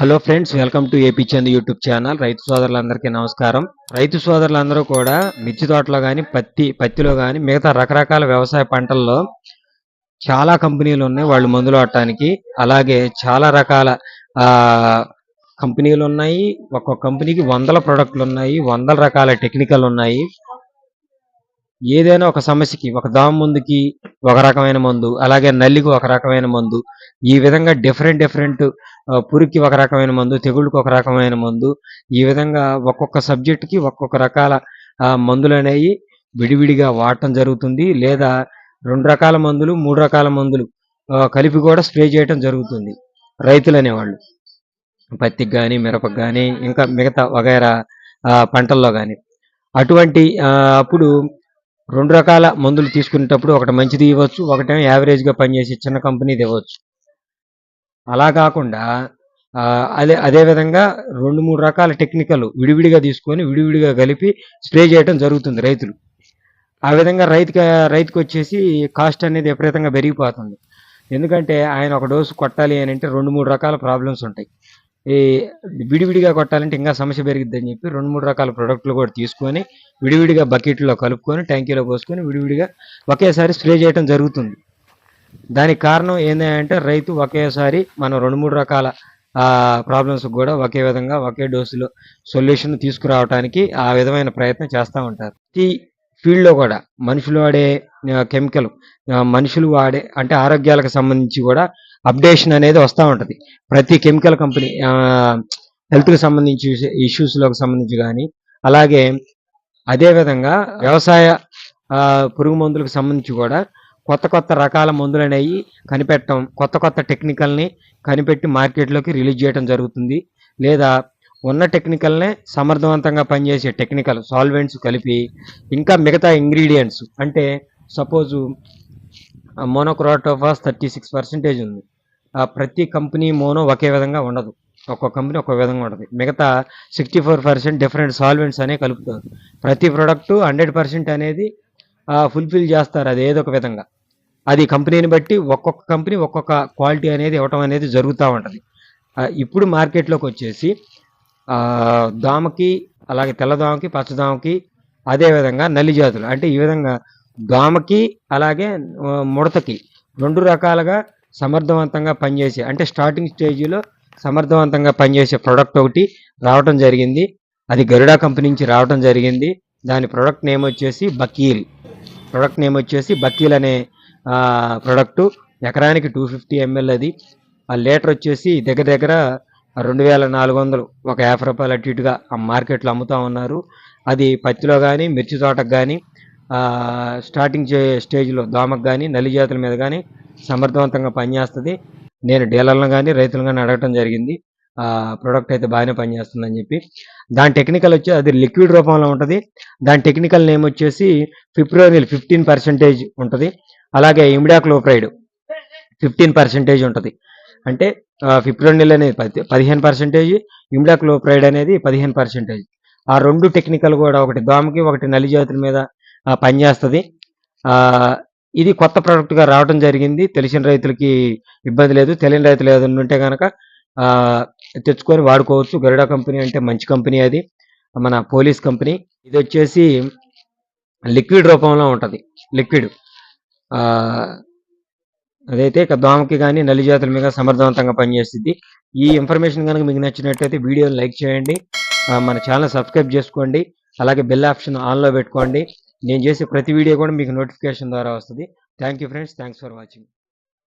Hello friends welcome to AP Chand YouTube channel రైతు సోదరులందరికీ నమస్కారం. రైతు సోదరులందరూ కూడా మిర్చి తోటలో కానీ పత్తి పత్తిలో కానీ మిగతా రకరకాల వ్యవసాయ పంటల్లో చాలా కంపెనీలు ఉన్నాయి. వాళ్ళు మందులు ఆడటానికి అలాగే చాలా రకాల కంపెనీలు ఉన్నాయి. ఒక్కొక్క కంపెనీకి వందల ప్రొడక్ట్లు ఉన్నాయి. వందల రకాల టెక్నికల్ ఉన్నాయి. ఏదైనా ఒక సమస్యకి ఒక దామ ముందుకి ఒక రకమైన మందు అలాగే నల్లికి ఒక రకమైన మందు ఈ విధంగా డిఫరెంట్ డిఫరెంట్ పురుగుకి ఒక రకమైన మందు తెగుళ్ళకి ఒక రకమైన మందు. ఈ విధంగా ఒక్కొక్క సబ్జెక్టుకి ఒక్కొక్క రకాల మందులు అనేవి విడివిడిగా వాడటం జరుగుతుంది. లేదా రెండు రకాల మందులు మూడు రకాల మందులు కలిపి కూడా స్ప్రే చేయటం జరుగుతుంది. రైతులు అనేవాళ్ళు పత్తికి కానీ మిరపకి కానీ ఇంకా మిగతా వగైరా పంటల్లో కానీ అటువంటి అప్పుడు రెండు రకాల మందులు తీసుకునేటప్పుడు ఒకటి మంచిది ఇవ్వచ్చు ఒకటేమో యావరేజ్గా పనిచేసి పనిచేసే చిన్న కంపెనీది ఇవ్వచ్చు. అలా కాకుండా అదే అదే విధంగా రెండు మూడు రకాల టెక్నికల్ విడివిడిగా తీసుకొని విడివిడిగా కలిపి స్ప్రే చేయడం జరుగుతుంది రైతులు. ఆ విధంగా రైతుకి రైతుకు వచ్చేసి కాస్ట్ అనేది విపరీతంగా పెరిగిపోతుంది. ఎందుకంటే ఆయన ఒక డోసు కొట్టాలి అని అంటే రెండు మూడు రకాల ప్రాబ్లమ్స్ ఉంటాయి. ఈ విడివిడిగా కొట్టాలంటే ఇంకా సమస్య పెరిగిద్దని చెప్పి రెండు మూడు రకాల ప్రొడక్ట్లు కూడా తీసుకొని విడివిడిగా బకెట్లో కలుపుకొని ట్యాంకీలో పోసుకొని విడివిడిగా ఒకేసారి స్ప్రే చేయడం జరుగుతుంది. దానికి కారణం ఏంటంటే రైతు ఒకేసారి మనం రెండు మూడు రకాల ప్రాబ్లమ్స్ కూడా ఒకే విధంగా ఒకే డోసులో సొల్యూషన్ తీసుకురావడానికి ఆ విధమైన ప్రయత్నం చేస్తూ ఉంటారు. ఈ ఫీల్డ్లో కూడా మనుషులు వాడే కెమికల్ మనుషులు వాడే అంటే ఆరోగ్యాలకు సంబంధించి కూడా అప్డేషన్ అనేది వస్తూ ఉంటుంది. ప్రతి కెమికల్ కంపెనీ హెల్త్కి సంబంధించి ఇష్యూస్లోకి సంబంధించి కానీ అలాగే అదేవిధంగా వ్యవసాయ పురుగు మందులకు సంబంధించి కూడా కొత్త కొత్త రకాల మందులు అనేవి కనిపెట్టడం కొత్త కొత్త టెక్నికల్ని కనిపెట్టి మార్కెట్లోకి రిలీజ్ చేయడం జరుగుతుంది. లేదా ఉన్న టెక్నికల్నే సమర్థవంతంగా పనిచేసే టెక్నికల్ సాల్వెంట్స్ కలిపి ఇంకా మిగతా ఇంగ్రీడియంట్స్ అంటే suppose monocrotophos thirty six percentage ఉంది. ఆ ప్రతి కంపెనీ మోనో ఒకే విధంగా ఉండదు. ఒక్కొక్క కంపెనీ ఒక్కో విధంగా ఉంటుంది మిగతా sixty four percent different solvents అనేవి కలుపుతారు. ప్రతి ప్రోడక్ట్ హండ్రెడ్ పర్సెంట్ అనేది ఫుల్ఫిల్ చేస్తారు అది ఏదో ఒక విధంగా. అది కంపెనీని బట్టి ఒక్కొక్క కంపెనీ ఒక్కొక్క క్వాలిటీ అనేది ఇవ్వటం అనేది జరుగుతూ ఉంటుంది. ఇప్పుడు మార్కెట్లోకి వచ్చేసి దోమకి అలాగే తెల్లదోమకి పచ్చదోమకి అదే విధంగా నల్లి జాతులు. అంటే ఈ విధంగా దోమకి అలాగే ముడతకి రెండు రకాలుగా సమర్థవంతంగా పనిచేసే అంటే స్టార్టింగ్ స్టేజ్లో సమర్థవంతంగా పనిచేసే ప్రోడక్ట్ ఒకటి రావటం జరిగింది. అది గరుడా కంపెనీ నుంచి రావటం జరిగింది. దాని ప్రోడక్ట్ నేమ్ వచ్చేసి బకీల్. ప్రోడక్ట్ నేమ్ వచ్చేసి బకీల్ అనే ప్రొడక్టు ఎకరానికి టూ ఫిఫ్టీ ఎంఎల్ అది. ఆ లీటర్ వచ్చేసి దగ్గర దగ్గర రెండు వేల నాలుగు వందలు. ఒక యాభై రూపాయలు అటు ఇటుగా ఆ మార్కెట్లో అమ్ముతా ఉన్నారు. అది పత్తిలో కానీ మిర్చి తోటకు కానీ స్టార్టింగ్ చే- స్టేజ్లో దోమకు కానీ నల్లి జాతుల మీద కానీ సమర్థవంతంగా పనిచేస్తుంది. నేను డీలర్లను కానీ రైతులను కానీ అడగటం జరిగింది. ఆ ప్రోడక్ట్ అయితే బాగానే పనిచేస్తుందని చెప్పి. దాని టెక్నికల్ వచ్చి అది లిక్విడ్ రూపంలో ఉంటుంది. దాని టెక్నికల్ నేమ్ వచ్చేసి ఫిబ్రవరిల్ ఫిఫ్టీన్ పర్సెంటేజ్ ఉంటుంది. అలాగే ఇమిడాక్లోప్రైడ్ ఫిఫ్టీన్ పర్సెంటేజ్ ఉంటుంది. అంటే ఫిప్రోనిల్ అనేది పది పదిహేను పర్సెంటేజ్ ఇమిడాక్లోప్రైడ్ అనేది పదిహేను పర్సెంటేజ్. ఆ రెండు టెక్నికల్ కూడా ఒకటి దోమకి ఒకటి నలిజాతుల మీద పనిచేస్తుంది. ఇది కొత్త ప్రోడక్ట్గా రావడం జరిగింది. తెలిసిన రైతులకి ఇబ్బంది లేదు. తెలియని రైతులు ఏదైనా ఉంటే కనుక తెచ్చుకొని వాడుకోవచ్చు. గరుడా కంపెనీ అంటే మంచి కంపెనీ అది. మన పోలీస్ కంపెనీ. ఇది వచ్చేసి లిక్విడ్ రూపంలో ఉంటుంది. లిక్విడ్. అదైతే ఇక దోమకి కానీ నల్లి జాతుల మీద సమర్థవంతంగా పనిచేస్తుంది. ఈ ఇన్ఫర్మేషన్ కనుక మీకు నచ్చినట్లయితే వీడియోని లైక్ చేయండి. మన ఛానల్ సబ్స్క్రైబ్ చేసుకోండి. అలాగే బెల్ ఆప్షన్ ఆన్లో పెట్టుకోండి. నేను చేసే ప్రతి వీడియో కూడా మీకు నోటిఫికేషన్ ద్వారా వస్తుంది. Thank you friends. Thanks for watching.